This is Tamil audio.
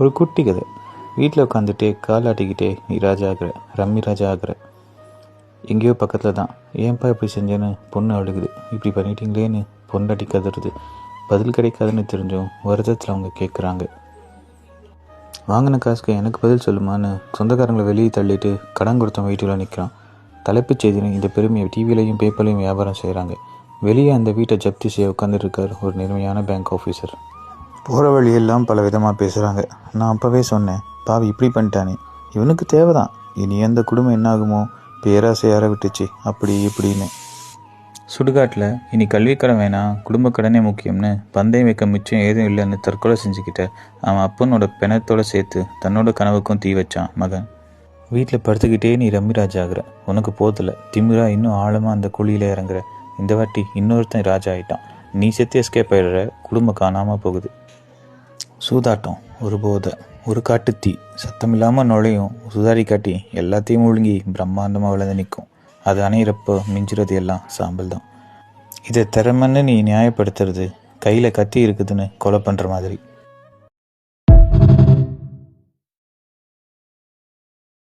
ஒரு குட்டி கதை. வீட்டில் உட்காந்துட்டே கால் ஆட்டிக்கிட்டே நீ ராஜா ஆகிற ரம்மி ராஜா ஆகிற. எங்கேயோ பக்கத்தில் தான் ஏன்பா இப்படி செஞ்சேன்னு? பொண்ணு அழுகுது. இப்படி பண்ணிட்டீங்களேன்னு? பொண்டாட்டி கதறுது. பதில் கிடைக்காதுன்னு தெரிஞ்சும் வருத்தத்தில் அவங்க கேட்குறாங்க வாங்கின காசுக்கு எனக்கு பதில் சொல்லுமான்னு சொந்தக்காரங்களை வெளியே தள்ளிட்டு கடன் கொடுத்த வீட்டில் நிற்கிறான் தலைப்புச் செய்தின்னு இந்த பெருமையை டிவிலையும் பேப்பர்லையும் வியாபாரம் செய்கிறாங்க வெளியே அந்த வீட்டை ஜப்தி செய்ய உட்காந்துருக்கார் ஒரு நேர்மையான பேங்க் ஆஃபீஸர் போகிற வழியெல்லாம் பல விதமாக பேசுகிறாங்க நான் அப்போவே சொன்னேன் பாவி இப்படி பண்ணிட்டானே. இவனுக்கு தேவைதான். இனி அந்த குடும்பம் என்னாகுமோ பேராசையார விட்டுச்சு அப்படி இப்படின்னு. சுடுகாட்டில் இனி கல்விக்கடன் வேணாம். குடும்ப கடனே முக்கியம்னு பந்தயம் வைக்க மிச்சம் ஏதும் இல்லைன்னு தற்கொலை செஞ்சுக்கிட்ட அவன் அப்பனோட பிணத்தோட சேர்த்து தன்னோட கனவுக்கும் தீ வச்சான் மகன். வீட்டில் படுத்துக்கிட்டே நீ ரம்மிராஜ் ஆகுற. உனக்கு போதில்லை திமிரா இன்னும் ஆழமாக அந்த குழியில் இறங்குற. இந்த வாட்டி இன்னொருத்தன் ராஜா ஆயிட்டான். நீ செத்து எஸ்கேப் ஆயிடுற. குடும்பம் காணாமல் போகுது. சூதாட்டம் ஒரு போதை ஒரு காட்டு தீ நுழையும் சுதாரி காட்டி எல்லாத்தையும் முழுங்கி பிரம்மாண்டமாக விளைந்து நிற்கும். அது அணையிறப்போ மிஞ்சுறது எல்லாம் சாம்பல் தான். இதை திறமைன்னு நீ நியாயப்படுத்துறது கையில் கத்தி இருக்குதுன்னு கொலை பண்ணுற மாதிரி.